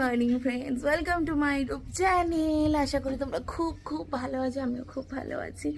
Morning friends welcome to my YouTube channel আশা করি তোমরা খুব খুব ভালো আছো, আমিও খুব ভালো আছি।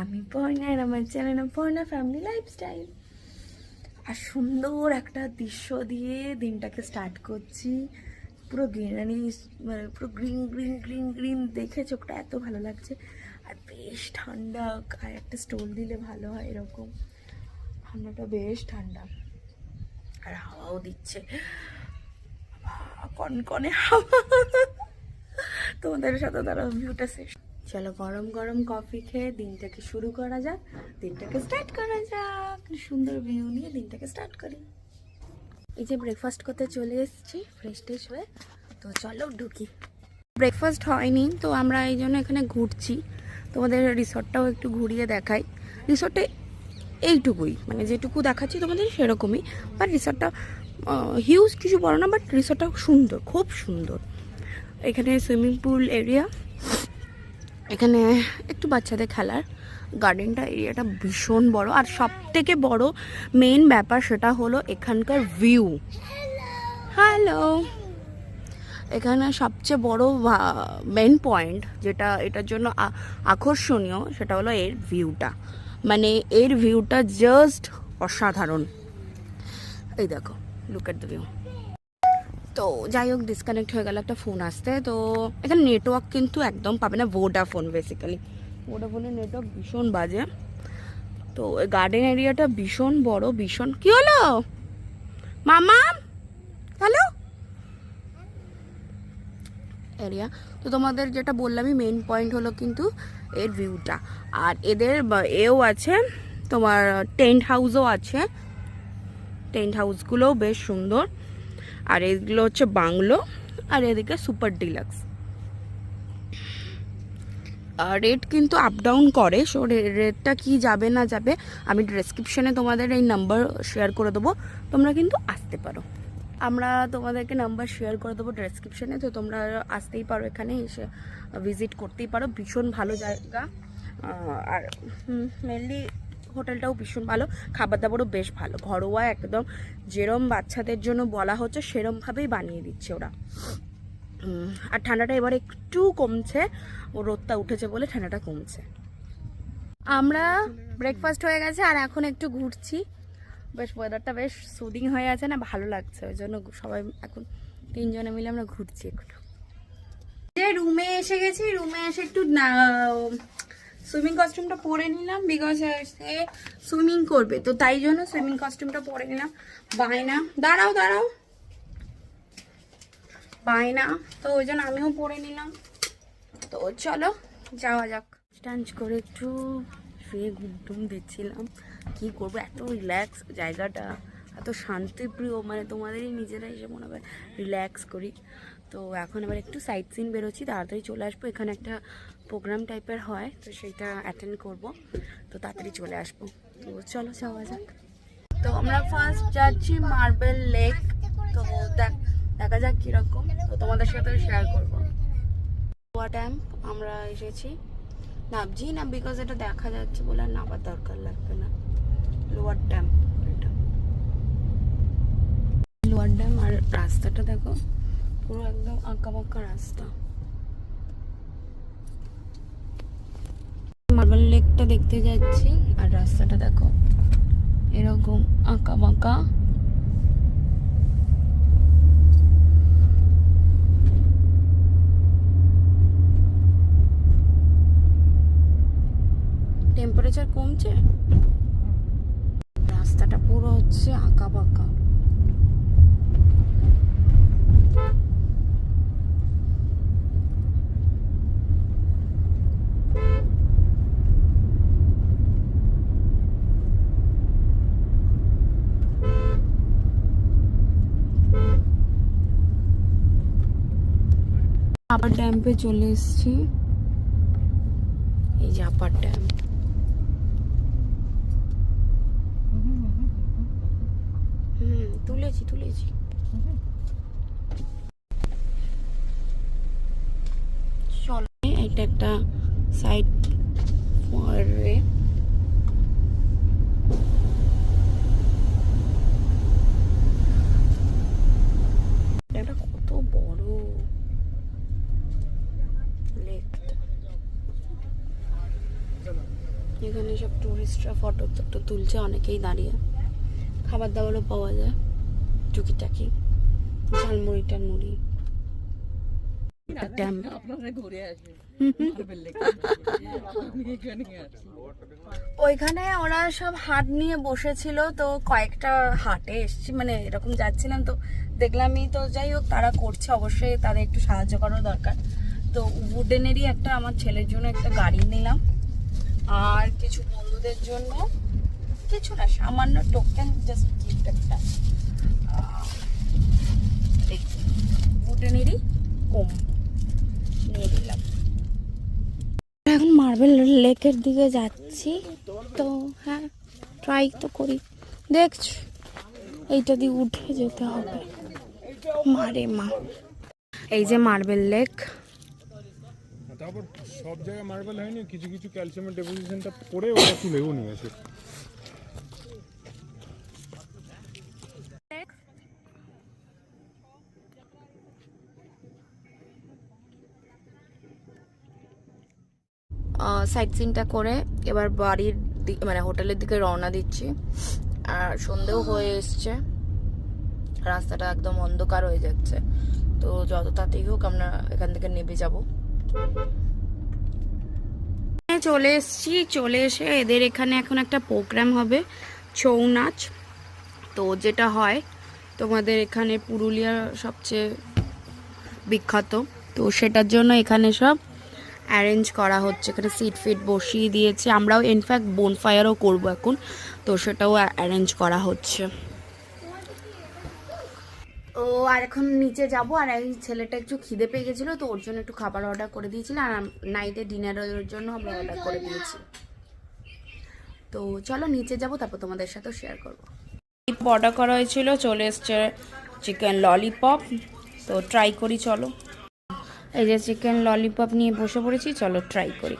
আমি পর্ণা আর আমার চ্যানেল পর্ণা ফ্যামিলি লাইফস্টাইল আর সুন্দর একটা দৃশ্য দিয়ে দিনটাকে স্টার্ট করছি। পুরো গ্রিনারি মানে পুরো গ্রিন গ্রিন গ্রিন গ্রিন দেখে চোখটা এত ভালো লাগছে। আর বেশ ঠান্ডা, আর একটা স্টোল দিলে ভালো হয় এরকম। ঠান্ডাটা বেশ ঠান্ডা। আর হাওয়াও দিচ্ছে। কনকনে হাওয়া। তোমাদের সাথে তারা ভিউটা শেষ। চলো গরম গরম কফি খেয়ে দিনটাকে শুরু করা যাক। দিনটাকে স্টার্ট করা যাক। সুন্দর ভিউ নিয়ে দিনটাকে স্টার্ট করি। এই যে ব্রেকফাস্ট করতে চলে এসেছি ফ্রেশ ট্রেশ হয়ে। তো চলো ঢুকি। ব্রেকফাস্ট হয়নি, তো আমরা এই জন্য এখানে ঘুরছি। তোমাদের রিসর্টটাও একটু ঘুরিয়ে দেখাই। রিসর্টে এইটুকুই। মানে যেটুকু দেখাচ্ছি তোমাদের সেরকমই। বাট রিসর্টটা হিউজ কিছু বড় না বাট রিসর্টটা সুন্দর, খুব সুন্দর। এখানে সুইমিং পুল এরিয়া এখানে একটু বাচ্চাদের খেলার গার্ডেনটা এরিয়াটা ভীষণ বড়। আর সব থেকে বড় মেন ব্যাপার সেটা হলো এখানকার ভিউ হ্যালো এখানে সবচেয়ে বড় মেন পয়েন্ট যেটা, এটার জন্য আকর্ষণীয় সেটা হলো এর ভিউটা মানে এর ভিউটা জাস্ট অসাধারণ। এই দেখো লুক এট দ্য ভিউ তো যাই হোক ডিসকানেক্ট হয়ে গেল, একটা ফোন আসতে তো এখানে নেটওয়ার্ক কিন্তু একদম পাবে না ভোডা ফোন বেসিক্যালি ভোডা ফোনের নেটওয়ার্ক ভীষণ বাজে। তো গার্ডেন এরিয়াটা ভীষণ বড়, ভীষণ কি হলো? মামা? হ্যালো? এরিয়া তো তোমাদের যেটা বললামই মেন পয়েন্ট হলো কিন্তু এর ভিউটা আর এদের এও আছে, তোমার টেন্ট হাউসও আছে। টেন্ট হাউসগুলোও বেশ সুন্দর। আর এগুলো হচ্ছে বাংলো, আর এদিকে সুপার ডিলাক্স রেট কিন্তু আপ ডাউন করে সো রেটটা কি যাবে না যাবে, আমি ডেসক্রিপশনে তোমাদের এই নাম্বার শেয়ার করে দেবো, তোমরা কিন্তু আসতে পারো। আমরা তোমাদেরকে নাম্বার শেয়ার করে দেবো ডেসক্রিপশনে তো তোমরা আসতেই পারো এখানে, এসে ভিজিট করতেই পারো। ভীষণ ভালো জায়গা। আর মেনলি হোটেলটাও ভীষণ ভালো খাবার দাবারও বেশ ভালো। ঘরোয়া একদম যেরম বাচ্চাদের জন্য বলা হচ্ছে, সেরমভাবেই বানিয়ে দিচ্ছে ওরা। আর ঠান্ডাটা এবার একটু কমছে, ও রোদটা উঠেছে বলে ঠান্ডাটা কমছে। আমরা ব্রেকফাস্ট হয়ে গেছে, আর এখন একটু ঘুরছি। বেশ ওয়েদারটা বেশ সুদিং হয়ে আছে না? ভালো লাগছে, ওই জন্য সবাই এখন তিনজনে মিলে আমরা ঘুরছি একটু। যে রুমে এসে গেছি রুমে এসে একটু সুইমিং কস্টিউমটা পরে নিলাম বিকজ সে সুইমিং করবে। তো তাই জন্য সুইমিং কস্টিউমটা পরে নিলাম। বায়না। দাঁড়াও দাঁড়াও। বায়না। তো ওই জন্য আমিও পরে নিলাম। তো চলো, যাওয়া যাক। স্টাঞ্চ করে একটু শুয়ে ঘুমটুম দিচ্ছিলাম। কি করব? এত রিল্যাক্স জায়গাটা, এত শান্তিপ্রিয় মানে তোমাদেরই নিজেরা এসে মনে হবে রিল্যাক্স করি। তো এখন আবার একটু সাইট সিন বেরোচ্ছি, তাড়াতাড়ি চলে আসব। এখানে একটা প্রোগ্রাম টাইপের হয়, তো সেইটা অ্যাটেন্ড করব। তো তাড়াতাড়ি চলে আসব। তো চলো যাওয়া যাক। তো আমরা ফার্স্ট যাচ্ছি মার্বেল লেক তো দেখ, দেখা যাক কীরকম। তো তোমাদের সাথে শেয়ার করব। গোয়া ড্যাম আমরা এসেছি। নামছি না বিকজ এটা দেখা যাচ্ছে বলে নামার দরকার লাগবে না। লোয়ার ড্যাম এটা। লোয়ার ড্যাম আর রাস্তাটা দেখো, পুরো একদম আঁকা বাঁকা রাস্তা। মার্বেল লেকটা দেখতে যাচ্ছি, আর রাস্তাটা দেখো, এরকম আঁকা বাঁকা টেম্পারেচার কমছে? হচ্ছে আঁকা বাঁকা আবার ড্যাম্পে চলে এসেছি এই যে আপার ড্যাম হুম, তুলেছি তুলেছি। চলো, এটা একটা সাইড পরে। কত বড়। এখানে সব টুরিস্টরা ফটো টটো তুলছে, অনেকেই দাঁড়িয়ে। খাবার দাবারও পাওয়া যায়। টুকিটাকি ঝালমুড়ি টালমুড়ি ওইখানে ওরা সব হাট নিয়ে বসেছিল তো কয়েকটা হাটে এসছি মানে এরকম যাচ্ছিলাম তো দেখলামই তো যাই হোক তারা করছে অবশ্যই তাদের একটু সাহায্য করার দরকার। তো উডেনেরই একটা আমার ছেলের জন্য একটা গাড়ি নিলাম আর কিছু বন্ধুদের জন্য কিছু না সামান্য টোকেন জাস্ট গিফট একটা। উডেনেরই কম নিয়ে নিলাম। এখন মার্বেল লেকের দিকে যাচ্ছি। তো হ্যাঁ ট্রাই তো করি। দেখছ এইটা দিয়ে উঠে যেতে হবে। মারে মা। এই যে মার্বেল লেক তারপর সব জায়গায় মার্বেল হয়নি কিছু কিছু ক্যালসিয়ামের ডেপোজিশনটা পড়ে ওটা তুলেও নিয়েছে। সাইট সিনটা করে এবার বাড়ির দিকে মানে হোটেলের দিকে রওনা দিচ্ছি। আর সন্ধেও হয়ে এসছে। রাস্তাটা একদম অন্ধকার হয়ে যাচ্ছে। তো যত তাড়াতাড়ি হোক আমরা এখান থেকে নেমে যাব। চলে এসছি। চলে এসে এদের এখানে এখন একটা প্রোগ্রাম হবে, ছৌ নাচ। তো যেটা হয়, তোমাদের এখানে পুরুলিয়ার সবচেয়ে বিখ্যাত। তো সেটার জন্য এখানে সব অ্যারেঞ্জ করা হচ্ছে, এখানে সিট ফিট বসিয়ে দিয়েছে। আমরাও ইনফ্যাক্ট বোনফায়ারও করব এখন। তো সেটাও অ্যারেঞ্জ করা হচ্ছে। ও, আর এখন নিচে যাব, আর এই ছেলেটা একটু খিদে পেয়ে গেছিল, তো ওর জন্য একটু খাবার অর্ডার করে দিয়েছিলাম আর নাইটে ডিনারের জন্য আমরা অর্ডার করে দিয়েছি। তো চলো, নিচে যাব, তারপর তোমাদের সাথেও শেয়ার করব। অর্ডার করা হয়েছিল, চলে এসছে চিকেন ললিপপ তো ট্রাই করি, চলো। এই যে চিকেন ললিপপ নিয়ে বসে পড়েছি চলো ট্রাই করি।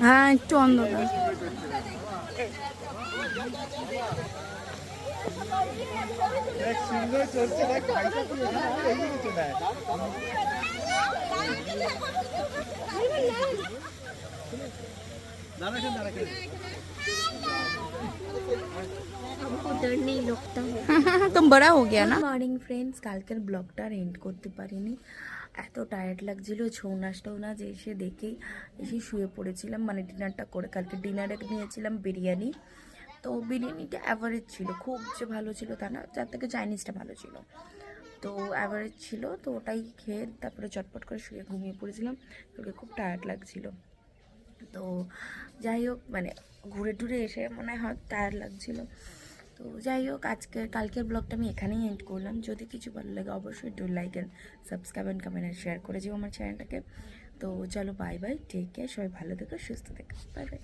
हाँ, तुम बड़ा हो गया ना। मॉर्निंग फ्रेंड्स कल के ब्लगटार एंड करते এত টায়ার্ড লাগছিল, ছৌ নাচ টৌ নাচ এসে দেখেই এসে শুয়ে পড়েছিলাম। মানে ডিনারটা করে কালকে ডিনারে নিয়েছিলাম বিরিয়ানি। তো বিরিয়ানিটা অ্যাভারেজ ছিল, খুব যে ভালো ছিল তা না, যার থেকে চাইনিজটা ভালো ছিল। তো অ্যাভারেজ ছিল, তো ওটাই খেয়ে তারপরে চটপট করে শুয়ে ঘুমিয়ে পড়েছিলাম। কালকে খুব টায়ার্ড লাগছিল। তো যাই হোক মানে ঘুরে টুরে এসে মনে হয় টায়ার্ড লাগছিল। তো যাই হোক, আজকে, কালকের ব্লগটা আমি এখানেই এন্ড করলাম। যদি কিছু ভালো লাগে, অবশ্যই do like and subscribe and comment and share করে যেও আমার চ্যানেলটাকে তো চলো বাই বাই টেক কেয়ার সবাই ভালো থেকো, সুস্থ থেকো বাই বাই